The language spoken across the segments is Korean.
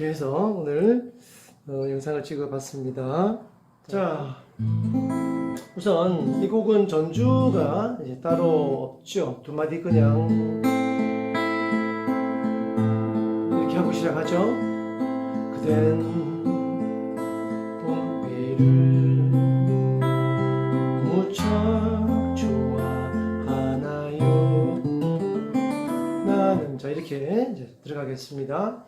자, 이렇게 해서 오늘 어, 영상을 찍어봤습니다. 자, 우선 이 곡은 전주가 이제 따로 없죠. 두 마디 그냥 이렇게 하고 시작하죠. 그댄 봄비를 무척 좋아하나요? 나는 자 이렇게 이제 들어가겠습니다.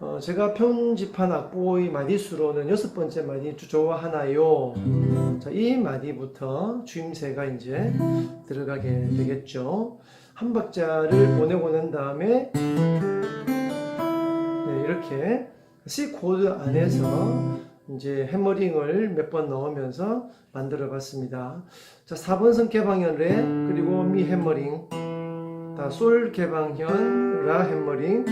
어, 제가 편집한 악보의 마디수로는 여섯 번째 마디 좋아하나요? 자, 이 마디부터 주임새가 이제 들어가게 되겠죠. 한 박자를 보내고 난 다음에 네, 이렇게 C 코드 안에서 이제 해머링을 몇 번 넣으면서 만들어 봤습니다. 자, 4번 선 개방현 레 그리고 미 해머링 다 솔 개방현 라 해머링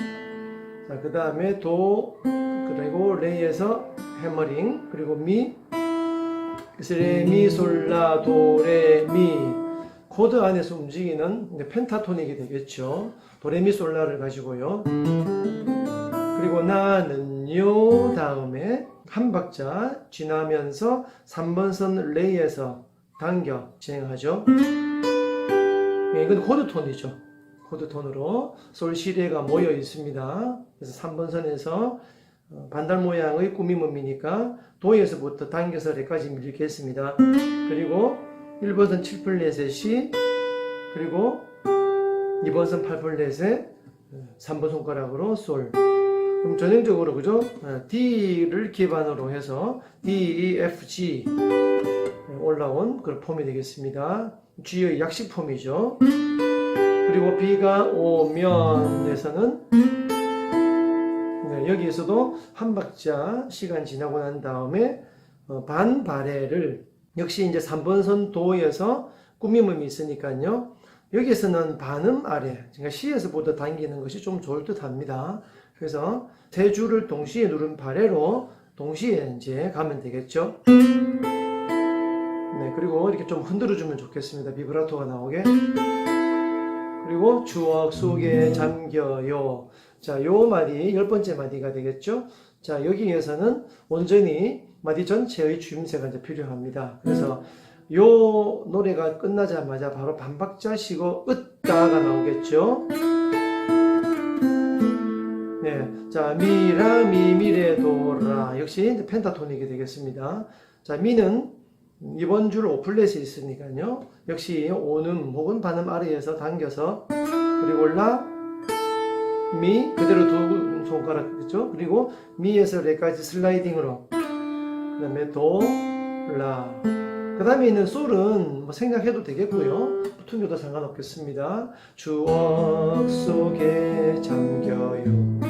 자, 그 다음에 도, 그리고 레에서 해머링, 그리고 미, 레, 미, 솔, 라, 도, 레, 미. 코드 안에서 움직이는 펜타토닉이 되겠죠. 도, 레, 미, 솔, 라를 가지고요. 그리고 나는요, 다음에 한 박자 지나면서 3번 선 레에서 당겨 진행하죠. 예, 이건 코드 톤이죠. 코드 톤으로 솔시레가 모여 있습니다. 그래서 3번 선에서 어, 반달 모양의 꾸밈음이니까 도에서부터 당겨서 레까지 밀겠습니다. 그리고 1번선 7플랫의 C 그리고 2번선 8플랫의 3번 손가락으로 솔 그럼 전형적으로 그죠? 어, D를 기반으로 해서 D, E, F, G 올라온 그런 폼이 되겠습니다. G의 약식 폼이죠. 그리고 비가 오면에서는 네, 여기에서도 한 박자 시간 지나고 난 다음에 어, 반바레를 역시 이제 3번 선 도에서 꾸밈음이 있으니까요. 여기에서는 반음 아래, 그러니까 C에서보다 당기는 것이 좀 좋을 듯 합니다. 그래서 세 줄을 동시에 누른 발에로 동시에 이제 가면 되겠죠. 네, 그리고 이렇게 좀 흔들어주면 좋겠습니다. 비브라토가 나오게. 그리고 추억 속에 잠겨요. 자, 요 말이 열 번째 마디가 되겠죠. 자, 여기에서는 온전히 마디 전체의 주임새가 이제 필요합니다. 그래서 요 노래가 끝나자마자 바로 반박자 쉬고 으따가 나오겠죠. 네, 자 미라 미 미레 도라 역시 펜타토닉이 되겠습니다. 자 미는 이번 줄 오플렛이 있으니까요. 역시 오음 혹은 반음 아래에서 당겨서 그리고 라, 미 그대로 두 손가락 그죠? 그리고 미에서 레까지 슬라이딩으로 그다음에 도, 라. 그 다음에 있는 솔은 뭐 생략해도 되겠고요. 붙음겨도 상관없겠습니다. 추억 속에 잠겨요.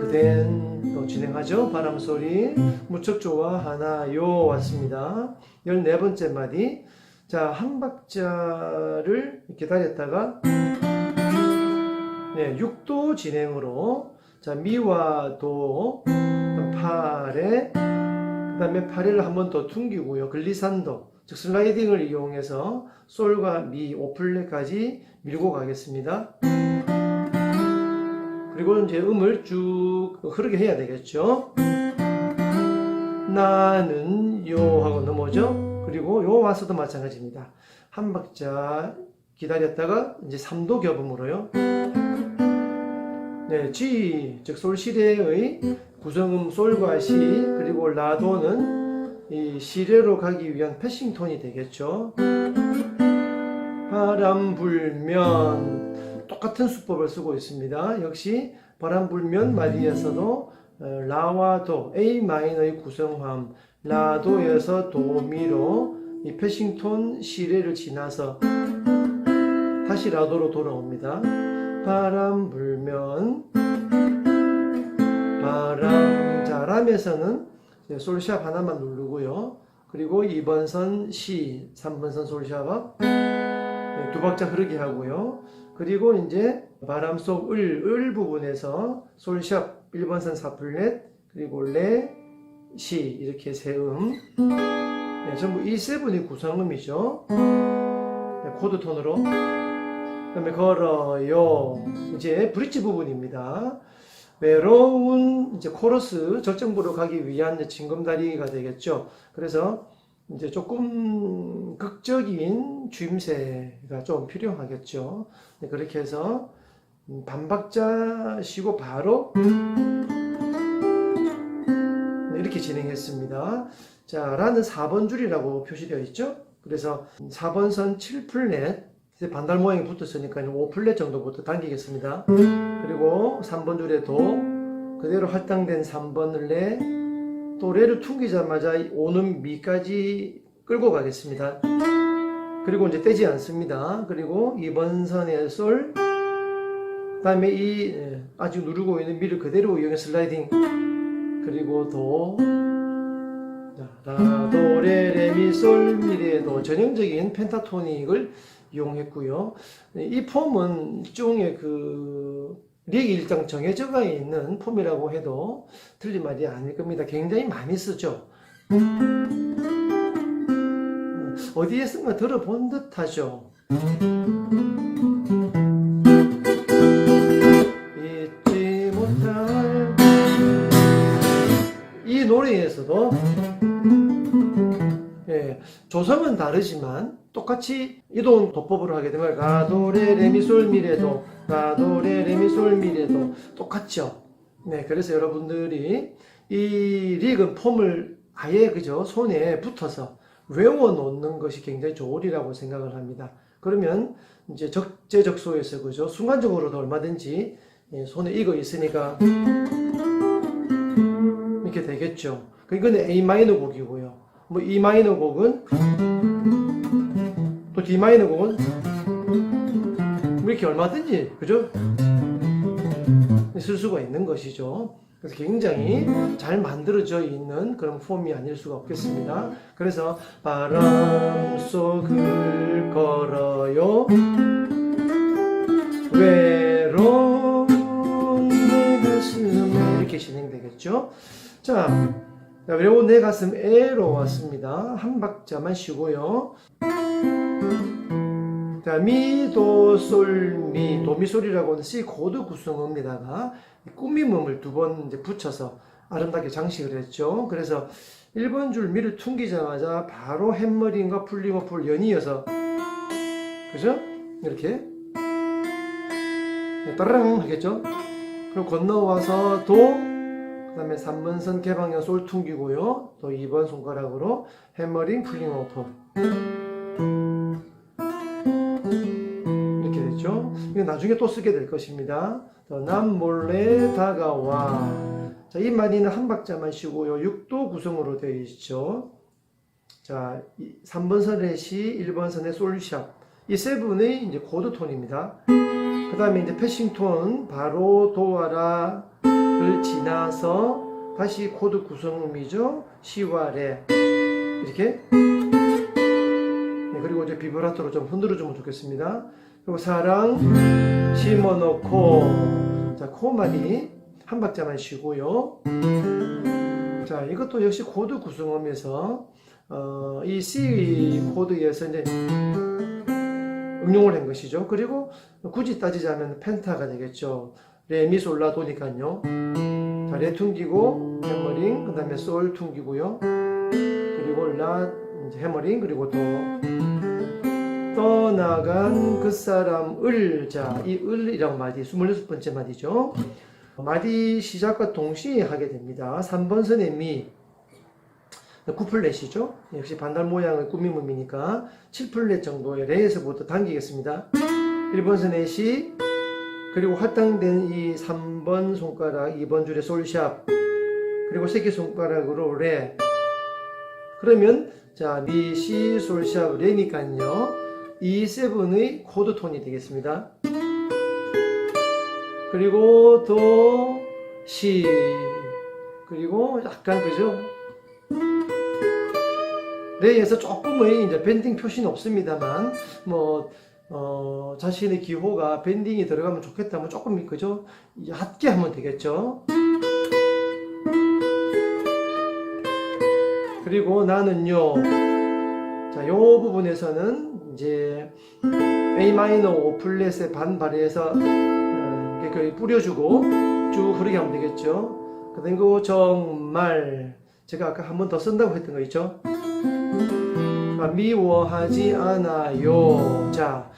그댄 또 진행하죠. 바람 소리 무척 좋아하나요 왔습니다. 14번째 마디. 자, 한 박자를 기다렸다가 네, 6도 진행으로 자, 미와 도 파레 그다음에 파레를 한번 더 퉁기고요. 글리산도 즉 슬라이딩을 이용해서 솔과 미 오플레까지 밀고 가겠습니다. 그리고 이제 음을 쭉 흐르게 해야 되겠죠. 나는 요 하고 넘어죠. 그리고 요 와서도 마찬가지입니다. 한 박자 기다렸다가 이제 3도 겹음으로요. 네, G 즉 솔시레의 구성음 솔과 시 그리고 라도는 이 시레로 가기 위한 패싱 톤이 되겠죠. 바람 불면 똑같은 수법을 쓰고 있습니다. 역시 바람 불면 마디에서도 어, 라와 도 A 마이너의 구성함 라도에서 도미로 이 패싱 톤 시레를 지나서 다시 라도로 돌아옵니다. 바람 불면 바람 자 람에서는 솔샵 하나만 누르고요. 그리고 2번 선 C, 3번 선 솔샵 네, 두 박자 흐르게 하고요. 그리고 이제 바람 속 을, 을 부분에서 솔샵 1번 선 4플랫 그리고 레, 시 이렇게 세 음. 네, 전부 E7이 구성음이죠. 네, 코드 톤으로. 그다음에 걸어요. 이제 브릿지 부분입니다. 외로운 이제 코러스 절정부로 가기 위한 징검다리가 되겠죠. 그래서 이제 조금 극적인 주임새가 좀 필요하겠죠. 네, 그렇게 해서 음, 반박자 쉬고 바로 네, 이렇게 진행했습니다. 자, 라는 4번 줄이라고 표시되어 있죠. 그래서 4번 선 7플랫 이제 반달 모양이 붙었으니까 5플랫 정도부터 당기겠습니다. 그리고 3번 줄에 도 그대로 할당된 3번을 내 또 레를 퉁기자마자 오는 미까지 끌고 가겠습니다. 그리고 이제 떼지 않습니다. 그리고 2번 선의 솔 그 다음에 이 예, 아직 누르고 있는 미를 그대로 이용해 슬라이딩 그리고 도 자, 라, 도, 레, 레, 미, 솔, 미, 레, 도 전형적인 펜타토닉을 이용했고요. 이 폼은 일종의 그 릭이 일정 정해져가 있는 폼이라고 해도 틀린 말이 아닐 겁니다. 굉장히 많이 쓰죠. 어디에 쓴가 들어본 듯하죠. 잊지 못할 이 노래에서도 예, 조성은 다르지만 똑같이 이동 도법으로 하게 되면 가도레 레미솔 미레도 가도레 레미솔 미레도 똑같죠. 네, 그래서 여러분들이 이 릭은 폼을 아예 그죠 손에 붙어서 외워 놓는 것이 굉장히 좋으리라고 생각을 합니다. 그러면 이제 적재적소에서 그죠 순간적으로도 얼마든지 예, 손에 익어 있으니까 이렇게 되겠죠. 그 이건 A 마이너 곡이고요. 뭐 E 마이너 곡은 또 D 마이너 곡은 뭐 이렇게 얼마든지 그죠? 쓸 수가 있는 것이죠. 그래서 굉장히 잘 만들어져 있는 그런 폼이 아닐 수가 없겠습니다. 그래서 바람 속을 걸어요. 외로운 내 가슴에 이렇게 진행되겠죠. 자, 자, 외로운 내 가슴 에로 왔습니다. 한 박자만 쉬고요. 자, 미, 도, 솔, 미, 도미솔이라고 하는 C 코드 구성음에다가 꾸밈음을 두 번 이제 붙여서 아름답게 장식을 했죠. 그래서 1번 줄 미를 퉁기자마자 바로 햄머링과 풀링어풀 연이어서 그죠? 이렇게 네, 따라랑 하겠죠? 그리고 건너와서 도, 그 다음에 3번 선 개방형 솔 퉁기고요. 또 2번 손가락으로 해머링 풀링어풀 이렇게 됐죠. 이거 나중에 또 쓰게 될 것입니다. 더남 몰래 다가와. 자, 이 마디는 한 박자만 쉬고요. 6도 구성으로 되어 있죠. 자, 3번 선의 시, 1번 선의 솔샵. 이세 분의 이제 코드 톤입니다. 그 다음에 이제 패싱 톤, 바로 도와라 를 지나서 다시 코드 구성음이죠. 시와 레. 이렇게. 네, 그리고 이제 비브라토로 좀 흔들어 주면 좋겠습니다. 그리고 사랑 심어놓고 자 코마디 한 박자만 쉬고요. 자 이것도 역시 코드 구성음에서 어, 이 C 코드에서 이제 응용을 한 것이죠. 그리고 굳이 따지자면 펜타가 되겠죠. 레미솔라 도니까요. 자, 레 퉁기고 해머링, 그 다음에 솔 퉁기고요. 그리고 라 해머링 그리고 도 떠나간 그 사람을 자이 을이라고 마디 26번째 마디죠. 마디 시작과 동시에 하게 됩니다. 3번 선의 미 9플랫이죠. 역시 반달 모양의 꾸밈음이니까 7플랫 정도의 레에서부터 당기겠습니다. 1번 선의 시 그리고 할당된 이 3번 손가락 2번 줄의 솔샵 그리고 새끼 손가락으로 레 그러면 자 미, 시, 솔샵, 레니까요 이 세븐의 코드 톤이 되겠습니다. 그리고 도, 시 그리고 약간 그죠? 레에서 조금의 이제 밴딩 표시는 없습니다만 뭐 어, 자신의 기호가 밴딩이 들어가면 좋겠다면 조금 그죠? 얕게 하면 되겠죠. 그리고 나는요. 자, 요 부분에서는 이제 A 마이너 5 플랫의 반 발에서 어, 이렇게 뿌려주고 쭉 흐르게 하면 되겠죠. 그리고 정말 제가 아까 한 번 더 쓴다고 했던 거 있죠. 아, 미워하지 않아요. 자,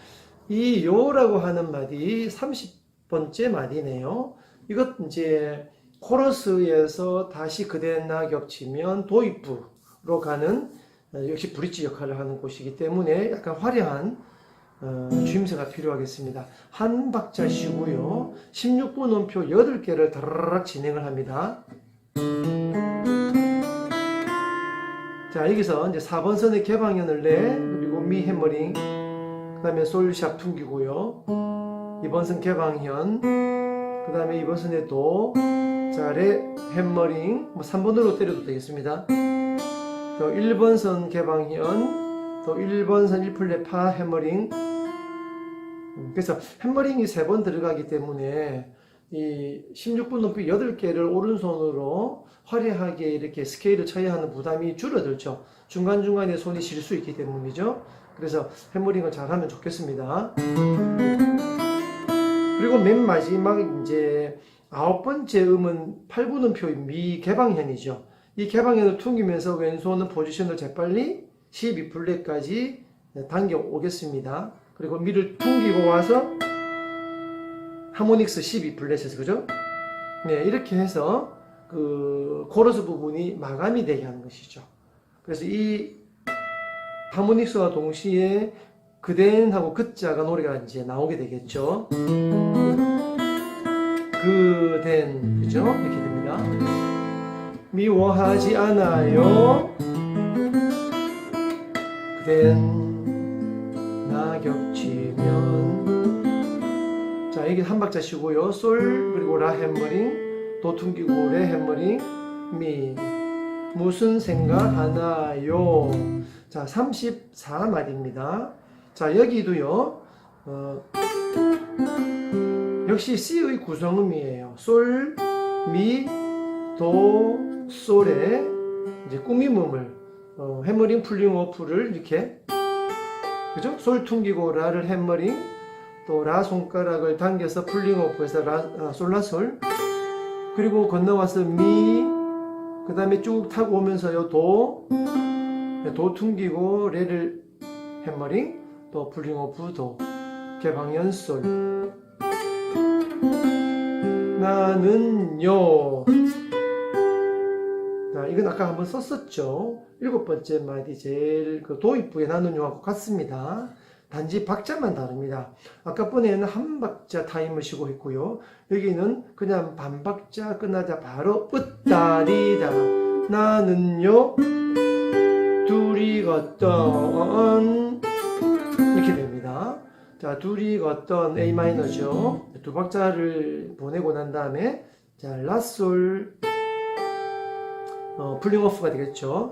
이 요라고 하는 말이 30번째 말이네요. 이것 이제 코러스에서 다시 그대나 겹치면 도입부로 가는 어, 역시 브릿지 역할을 하는 곳이기 때문에 약간 화려한 어, 주임새가 필요하겠습니다. 한 박자 쉬고요. 16분 음표 8개를 다라락 진행을 합니다. 자, 여기서 이제 4번 선의 개방현을 내, 그리고 미 해머링, 그 다음에 솔샵 퉁기고요. 2번 선 개방현, 그 다음에 2번 선의 도, 자, 레 해머링, 뭐 3번으로 때려도 되겠습니다. 또 1번 선 개방현, 또 1번 선 1플랫 파 해머링. 음, 그래서 해머링이 3번 들어가기 때문에 이 16분 높이 8개를 오른손으로 화려하게 이렇게 스케일을 쳐야 하는 부담이 줄어들죠. 중간중간에 손이 쉴 수 있기 때문이죠. 그래서 해머링을 잘 하면 좋겠습니다. 그리고 맨 마지막 이제 아홉 번째 음은 8분음표의 미 개방현이죠. 이 개방현을 퉁기면서 왼손은 포지션을 재빨리 12플랫까지 당겨 오겠습니다. 그리고 미를 퉁기고 와서 하모닉스 12플랫에서 그죠? 네, 이렇게 해서 그 코러스 부분이 마감이 되게 하는 것이죠. 그래서 이 하모닉스와 동시에 그댄 하고 그자가 노래가 이제 나오게 되겠죠. 그댄 그죠? 이렇게 됩니다. 미워하지 않아요. 그댄 나 겹치면 자 여기 한 박자 쉬고요. 솔 그리고 라 해머링 도 퉁기고 레 해머링 미 무슨 생각 하나요? 자 34마디입니다. 자 여기도요 어, 역시 C의 구성음이에요. 솔, 미, 도, 솔의 이제 꾸밈음을 어, 해머링 풀링 오프를 이렇게 그죠? 솔 퉁기고 라를 해머링 또 라 손가락을 당겨서 풀링 오프해서 라, 아, 솔라솔 그리고 건너와서 미 그 다음에 쭉 타고 오면서 요 도 도 퉁기고 레를 해머링 또 풀링 오프 도 개방연솔 나는요 자, 이건 아까 한번 썼었죠. 일곱 번째 마디 제일 그 도입부에 나는요하고 같습니다. 단지 박자만 다릅니다. 아까 번에는 한 박자 타임을 쉬고 있고요. 여기는 그냥 반 박자 끝나자 바로 으따리다 나는요 둘이 걷던 이렇게 됩니다. 자 둘이 걷던 A 마이너죠. 두 박자를 보내고 난 다음에 자 라솔 어, 풀링 오프가 되겠죠.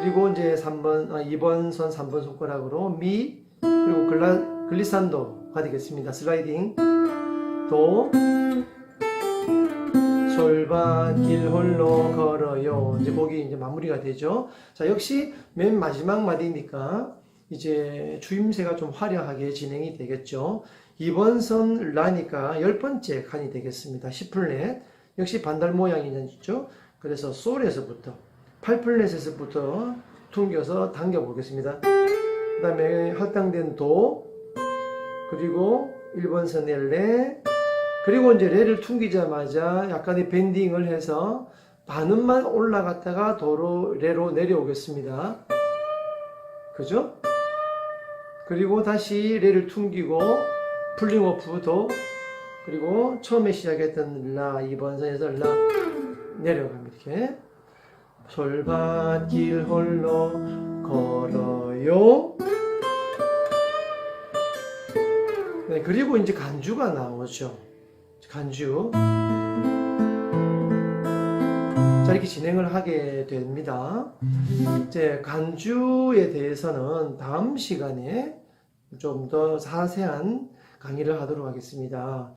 그리고 이제 3번, 아, 2번 선 3번 손가락으로 미 그리고 글라, 글리산도가 되겠습니다. 슬라이딩 도 솔바길 홀로 걸어요. 이제 곡이 이제 마무리가 되죠. 자 역시 맨 마지막 마디니까 이제 주임새가 좀 화려하게 진행이 되겠죠. 2번 선 라니까 열 번째 칸이 되겠습니다. 10플랫 역시 반달 모양이죠. 그래서 솔에서부터 8플랫에서부터 퉁겨서 당겨 보겠습니다. 그 다음에 할당된 도 그리고 1번 선의 레 그리고 이제 레를 퉁기자마자 약간의 밴딩을 해서 반음만 올라갔다가 도로 레로 내려오겠습니다. 그죠? 그리고 다시 레를 퉁기고 풀링 오프 도 그리고 처음에 시작했던 라 2번 선에서 라 내려갑니다. 이렇게 솔밭길 홀로 걸어요. 네, 그리고 이제 간주가 나오죠. 간주. 자, 이렇게 진행을 하게 됩니다. 이제 간주에 대해서는 다음 시간에 좀 더 자세한 강의를 하도록 하겠습니다.